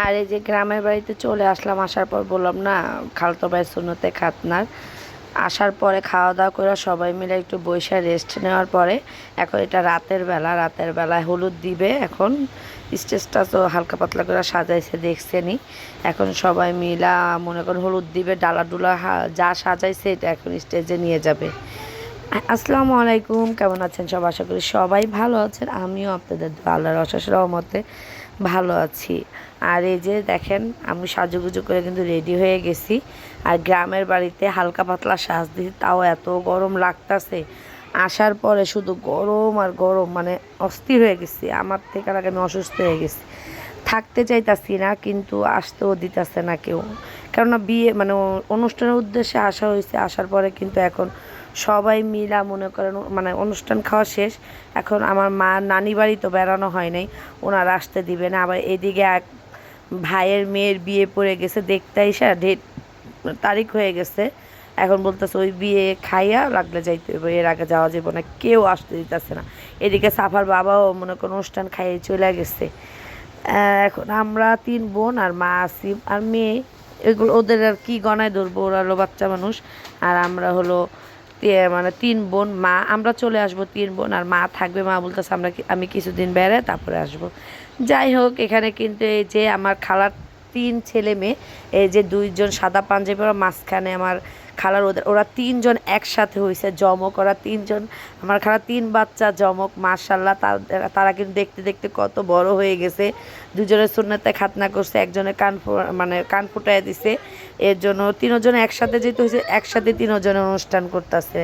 আর এই যে গ্রামের বাড়িতে চলে আসলাম, আসার পর বললাম, না, খালতো ভাই সুনতে খাতনার। আসার পরে খাওয়া দাওয়া করে সবাই মিলে একটু বৈশা রেস্ট নেওয়ার পরে এখন এটা রাতের বেলা, রাতের বেলায় হলুদ দিবে এখন। স্টেজটা তো হালকা পাতলা করে সাজাইছে দেখছেনি এখন সবাই মিলা মনে করেন হলুদ দিবে ডালা ডুলা যা সাজাইছে এটা এখন স্টেজে নিয়ে যাবে। আসসালামু আলাইকুম, কেমন আছেন সব? আশা করি সবাই ভালো আছেন। আমিও আপনাদের আল্লাহর অশেষ রহমতে ভালো আছি। আর এই যে দেখেন, আমি সাজুগুজু করে কিন্তু রেডি হয়ে গেছি। আর গ্রামের বাড়িতে হালকা পাতলা সাজ দিছি তাও এত গরম লাগতাছে। আসার পরে শুধু গরম আর গরম মানে অস্থির হয়ে গেছি। আমার থেকে আগে আমি অসুস্থ হয়ে গেছি। থাকতে চাইতাছি না, কিন্তু আসতেও দিতেছে না কেউ। কেননা বিয়ে মানে অনুষ্ঠানের উদ্দেশ্যে আসা হয়েছে, আসার পরে কিন্তু এখন সবাই মিলা মনে করেন মানে অনুষ্ঠান খাওয়া শেষ, এখন আমার মা নানি বাড়ি তো বেড়ানো হয় নাই, ওনারা আসতে দিবে না। আবার এদিকে এক ভাইয়ের মেয়ের বিয়ে পড়ে গেছে, দেখতে এসে ডেট তারিখ হয়ে গেছে। এখন বলতেছে ওই বিয়ে খাইয়া লাগলে যাইতে হবে এর আগে যাওয়া যাবে না, কেউ আসতে দিতেছে না। এদিকে সাফার বাবাও মনে করেন অনুষ্ঠান খাইয়ে চলে গেছে। এখন আমরা তিন বোন আর মা আছি আর মেয়ে, এগুলো ওদের আর কি গনায় ধরবো? ওরা হলো বাচ্চা মানুষ, আর আমরা হলো মানে তিন বোন, মা, আমরা চলে আসব তিন বোন, আর মা থাকবে, মা বলতেছে, আমরা আমি কিছুদিন বেড়ে তারপরে আসব। যাই হোক, এখানে কিন্তু এই যে আমার খালার তিন ছেলে মেয়ে, এই যে দুইজন সাদা পাঞ্জাবি, ওরা মাঝখানে আমার খালার ওদের, ওরা তিনজন একসাথে হয়েছে জমক ওরা তিনজন, আমার খালা তিন বাচ্চা জমক মার্শাল্লাহ তারা কিন্তু দেখতে দেখতে কত বড় হয়ে গেছে। দুজনের সুন্নাতে খাতনা করছে, একজনের কান মানে কান ফুটাই দিছে। এর জন্য তিনজন একসাথে যেতে হয়েছে একসাথে তিনজনের অনুষ্ঠান করতেছে।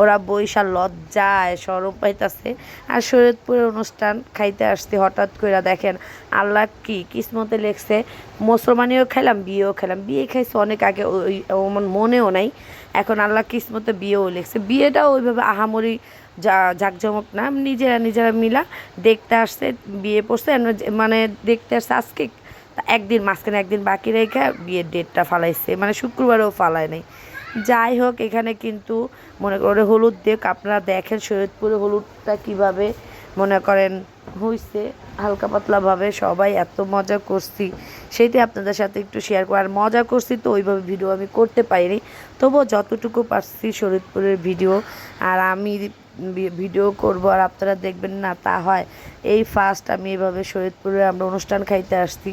ওরা বৈশাল লজ্জায় সরম পাইতাছে। আর শরীয়তপুরের অনুষ্ঠান খাইতে আসছে, হঠাৎ করে দেখেন, আল্লাহ কি কিসমতে লেখছে, মুসলমানিও খেলাম বিয়েও খেলাম বিয়ে খাইছে অনেক আগে, ওই মনেও নাই। এখন আল্লাহ কিসমতে বিয়েও লেখছে। বিয়েটাও ওইভাবে আহামরি যা জাঁকজমক না, নিজেরা নিজেরা মিলা দেখতে আসছে, বিয়ে পড়ছে মানে দেখতে আসছে আজকে। একদিন মাঝখানে একদিন বাকি রেখে বিয়ের ডেটটা ফালাইছে মানে শুক্রবারেও ফালায় নাই। যাই হোক, এখানে কিন্তু মনে করে হলুদ দেখ, আপনারা দেখেন শরীয়তপুরে হলুদটা কীভাবে মনে করেন হইছে, হালকা পাতলাভাবে সবাই এত মজা করছি। সেইটাই আপনাদের সাথে একটু শেয়ার করি আর মজা করছি তো ওইভাবে ভিডিও আমি করতে পারিনি। তবুও যতটুকু পারছি শরীয়তপুরের ভিডিও আর আমি ভিডিও করব আর আপনারা দেখবেন না তা হয়। এই ফার্স্ট আমি এভাবে শরীয়তপুরে আমরা অনুষ্ঠান খাইতে আসছি,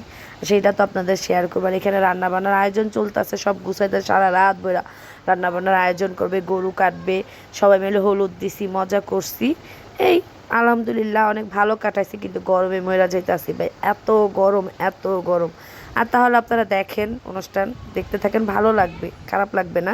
সেইটা তো আপনাদের শেয়ার করব। আর এখানে রান্নাবান্নার আয়োজন চলতেছে, সব গুছাইতে সারা রাত বইরা রান্নাবান্নার আয়োজন করবে, গরু কাটবে, সবাই মিলে হলুদ দিছি, মজা করছি। এই আলহামদুলিল্লাহ অনেক ভালো কাটাইছি, কিন্তু গরমে ময়রা যাইতেছি ভাই, এত গরম এত গরম। আর তাহলে আপনারা দেখেন অনুষ্ঠান, দেখতে থাকেন, ভালো লাগবে, খারাপ লাগবে না।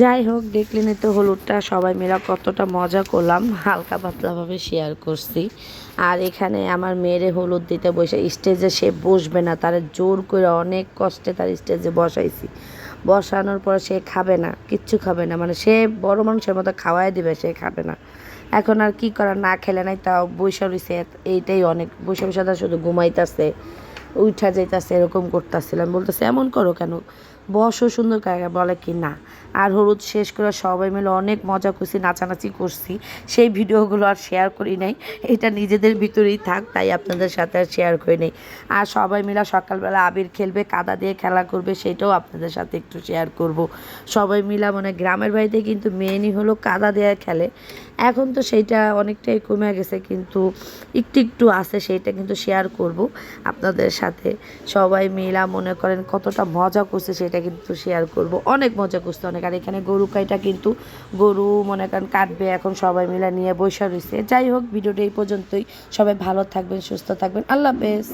যাই হোক দেখলেন তো হলুদটা, সবাই মিলে কতটা মজা করলাম, হালকা পাতলাভাবে শেয়ার করছি। আর এখানে আমার মেয়েরে হলুদ দিতে বসে স্টেজে সে বসবে না, তার জোর করে অনেক কষ্টে তার স্টেজে বসাইছি। বসানোর পর সে খাবে না, কিচ্ছু খাবে না মানে সে বড় মানুষের মতো খাওয়াই দিবে, সে খাবে না। এখন আর কি করার, না খেলে নাই, তাও বৈশা এইটাই অনেক বৈশা বৈশা শুধু ঘুমাইতেছে উঠা যাইতাছে, এরকম করতেছিলাম, বলতেছে, এমন করো কেন? বসো, সুন্দর করে বলে কি না? আর হলুদ শেষ করে সবাই মিলে অনেক মজা করছি, নাচানাচি করছি। সেই ভিডিওগুলো আর শেয়ার করি নাই। এটা নিজেদের ভিতরেই থাক, তাই আপনাদের সাথে আর শেয়ার করি নাই। আর সবাই মিলে সকালবেলা আবির খেলবে, কাদা দিয়ে খেলা করবে, সেটাও আপনাদের সাথে একটু শেয়ার করব। সবাই মিলা মানে গ্রামের বাড়িতে কিন্তু মেনই হলো কাদা দিয়ে খেলে। এখন তো সেইটা অনেকটাই কমে গেছে, কিন্তু একটু একটু আছে সেইটা কিন্তু শেয়ার করব আপনাদের সাথে। সবাই মিলা মনে করেন কতটা মজা করছে সেটা কিন্তু শেয়ার করব। অনেক মজা করছে অনেক। আর এখানে গরু কাইটা কিন্তু গরু মনে করেন কাটবে এখন সবাই মিলে নিয়ে বসে রয়েছে। যাই হোক, ভিডিওটা এই পর্যন্তই। সবাই ভালো থাকবেন, সুস্থ থাকবেন। আল্লাহ হাফেজ।